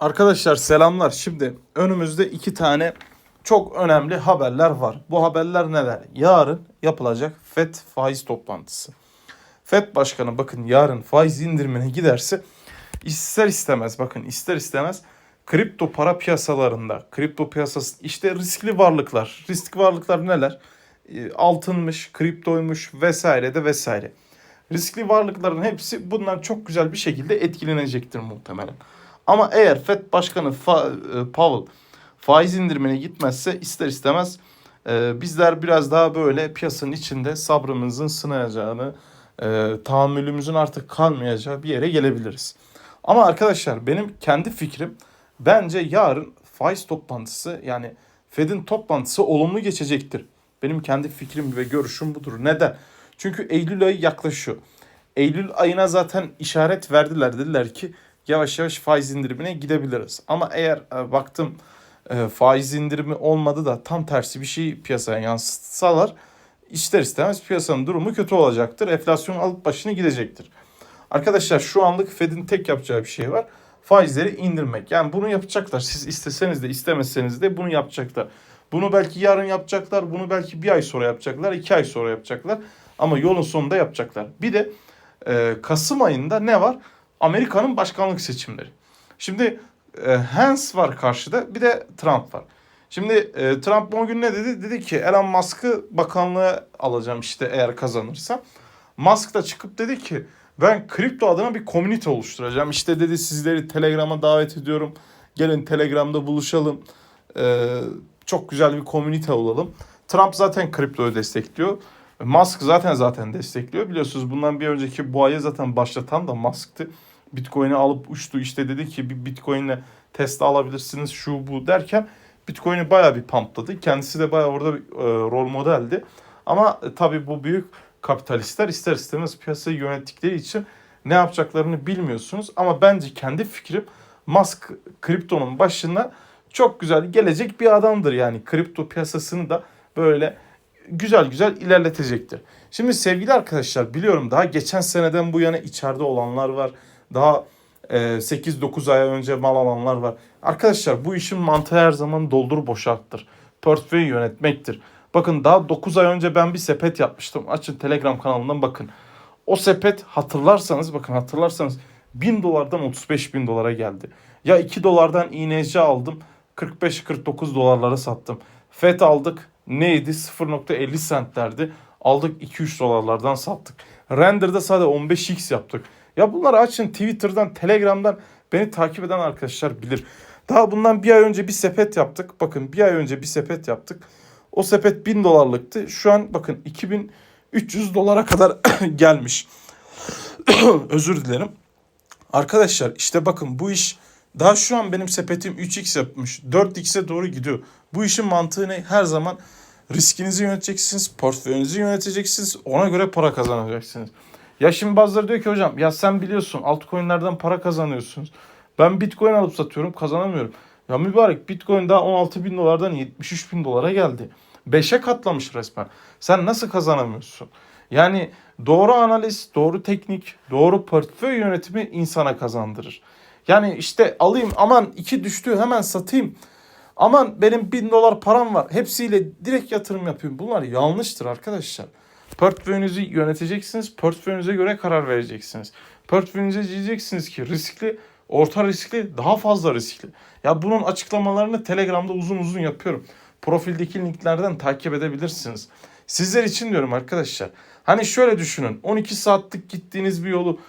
Arkadaşlar selamlar. Şimdi önümüzde iki tane çok önemli haberler var. Bu haberler neler? Yarın yapılacak FED faiz toplantısı. FED başkanı bakın yarın faiz indirimine giderse ister istemez bakın ister istemez kripto para piyasalarında kripto piyasası işte riskli varlıklar. Riskli varlıklar neler? E, Altınmış, kriptoymuş vesaire de vesaire. Riskli varlıkların hepsi bundan çok güzel bir şekilde etkilenecektir muhtemelen. Ama eğer FED Başkanı Fa- e, Powell faiz indirimine gitmezse ister istemez e, bizler biraz daha böyle piyasanın içinde sabrımızın sınayacağını, e, tahammülümüzün artık kalmayacağı bir yere gelebiliriz. Ama arkadaşlar benim kendi fikrim bence yarın faiz toplantısı yani Fed'in toplantısı olumlu geçecektir. Benim kendi fikrim ve görüşüm budur. Neden? Çünkü Eylül ayı yaklaşıyor. Eylül ayına zaten işaret verdiler. Dediler ki yavaş yavaş faiz indirimine gidebiliriz. Ama eğer e, baktım e, faiz indirimi olmadı da tam tersi bir şey piyasaya yansıtsalar ister istemez piyasanın durumu kötü olacaktır. Enflasyon alıp başını gidecektir. Arkadaşlar şu anlık Fed'in tek yapacağı bir şey var. Faizleri indirmek. Yani bunu yapacaklar. Siz isteseniz de istemeseniz de bunu yapacaklar. Bunu belki yarın yapacaklar. Bunu belki bir ay sonra yapacaklar. iki ay sonra yapacaklar. Ama yolun sonunda yapacaklar. Bir de e, Kasım ayında ne var? Amerika'nın başkanlık seçimleri. Şimdi e, Hans var karşıda bir de Trump var. Şimdi e, Trump o gün ne dedi? Dedi ki Elon Musk'ı bakanlığa alacağım işte eğer kazanırsam. Musk da çıkıp dedi ki ben kripto adına bir komünite oluşturacağım. İşte dedi sizleri Telegram'a davet ediyorum. Gelin Telegram'da buluşalım. Ee, çok güzel bir komünite olalım. Trump zaten kriptoyu destekliyor. Musk zaten zaten destekliyor. Biliyorsunuz bundan bir önceki bu ayı zaten başlatan da Musk'tı. Bitcoin'i alıp uçtu işte dedi ki bir Bitcoin'le Tesla alabilirsiniz şu bu derken Bitcoin'i bayağı bir pumpladı. Kendisi de bayağı orada e, rol modeldi. Ama e, tabii bu büyük kapitalistler ister istemez piyasayı yönettikleri için ne yapacaklarını bilmiyorsunuz. Ama bence kendi fikrim Musk kriptonun başına çok güzel gelecek bir adamdır. Yani kripto piyasasını da böyle güzel güzel ilerletecektir. Şimdi sevgili arkadaşlar biliyorum daha geçen seneden bu yana içeride olanlar var. Daha e, 8-9 ay önce mal alanlar var. Arkadaşlar bu işin mantığı her zaman doldur boşalttır. Portföyü yönetmektir. Bakın daha 9 ay önce ben bir sepet yapmıştım. Açın Telegram kanalından bakın. O sepet hatırlarsanız bakın hatırlarsanız 1000 dolardan 35 bin dolara geldi. Ya 2 dolardan iğneci aldım 45-49 dolarlara sattım. FET aldık neydi 0.50 centlerdi. Aldık 2-3 dolarlardan sattık. Render'da sadece 15x yaptık. Ya bunları açın Twitter'dan, Telegram'dan beni takip eden arkadaşlar bilir. Daha bundan bir ay önce bir sepet yaptık. Bakın bir ay önce bir sepet yaptık. O sepet 1000 dolarlıktı. Şu an bakın 2300 dolara kadar gelmiş. Özür dilerim. Arkadaşlar işte bakın bu iş daha şu an benim sepetim 3x yapmış. 4x'e doğru gidiyor. Bu işin mantığı ne? Her zaman riskinizi yöneteceksiniz, portföyünüzü yöneteceksiniz. Ona göre para kazanacaksınız. Ya şimdi bazıları diyor ki hocam ya sen biliyorsun altcoin'lerden para kazanıyorsunuz. Ben bitcoin alıp satıyorum kazanamıyorum. Ya mübarek bitcoin daha 16 bin dolardan 73 bin dolara geldi. 5'e katlamış resmen. Sen nasıl kazanamıyorsun? Yani doğru analiz, doğru teknik, doğru portföy yönetimi insana kazandırır. Yani işte alayım aman iki düştü hemen satayım. Aman benim bin dolar param var. Hepsiyle direkt yatırım yapıyorum. Bunlar yanlıştır arkadaşlar. Portföyünüzü yöneteceksiniz. Portföyünüze göre karar vereceksiniz. Portföyünüze diyeceksiniz ki riskli, orta riskli, daha fazla riskli. Ya bunun açıklamalarını Telegram'da uzun uzun yapıyorum. Profildeki linklerden takip edebilirsiniz. Sizler için diyorum arkadaşlar. Hani şöyle düşünün. 12 saatlik gittiğiniz bir yolu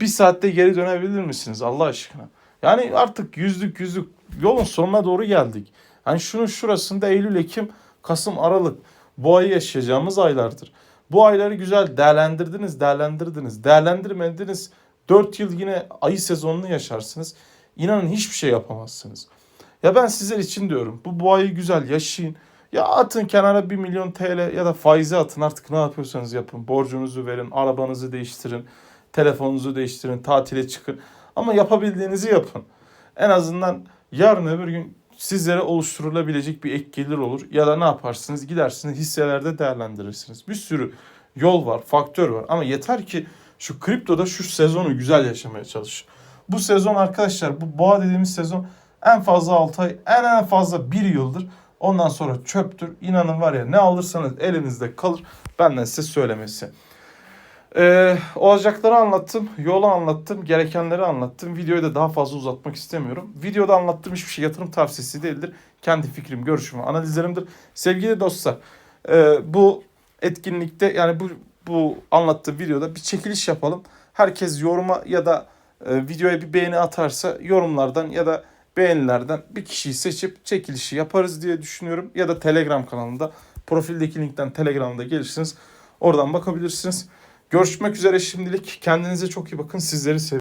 bir saatte geri dönebilir misiniz Allah aşkına? Yani artık yüzlük yüzlük yolun sonuna doğru geldik. Hani şunun şurasında Eylül, Ekim, Kasım, Aralık bu ayı yaşayacağımız aylardır. Bu ayları güzel değerlendirdiniz, değerlendirdiniz, değerlendirmediniz. 4 yıl yine ayı sezonunu yaşarsınız. İnanın hiçbir şey yapamazsınız. Ya ben sizler için diyorum bu bu ayı güzel yaşayın. Ya atın kenara 1 milyon TL ya da faize atın artık ne yapıyorsanız yapın. Borcunuzu verin, arabanızı değiştirin, telefonunuzu değiştirin, tatile çıkın. Ama yapabildiğinizi yapın. En azından yarın öbür gün sizlere oluşturulabilecek bir ek gelir olur. Ya da ne yaparsınız? Gidersiniz hisselerde değerlendirirsiniz. Bir sürü yol var, faktör var. Ama yeter ki şu kriptoda şu sezonu güzel yaşamaya çalışın. Bu sezon arkadaşlar bu boğa dediğimiz sezon en fazla 6 ay en en fazla 1 yıldır. Ondan sonra çöptür. İnanın var ya ne alırsanız elinizde kalır. Benden size söylemesi. Ee, olacakları anlattım, yolu anlattım, gerekenleri anlattım. Videoyu da daha fazla uzatmak istemiyorum. Videoda anlattığım hiçbir şey yatırım tavsiyesi değildir. Kendi fikrim, görüşüm, analizlerimdir. Sevgili dostlar, e, bu etkinlikte yani bu bu anlattığım videoda bir çekiliş yapalım. Herkes yoruma ya da e, videoya bir beğeni atarsa yorumlardan ya da beğenilerden bir kişiyi seçip çekilişi yaparız diye düşünüyorum. Ya da Telegram kanalında profildeki linkten Telegram'da gelirsiniz. Oradan bakabilirsiniz. Görüşmek üzere şimdilik. Kendinize çok iyi bakın. Sizleri seviyorum.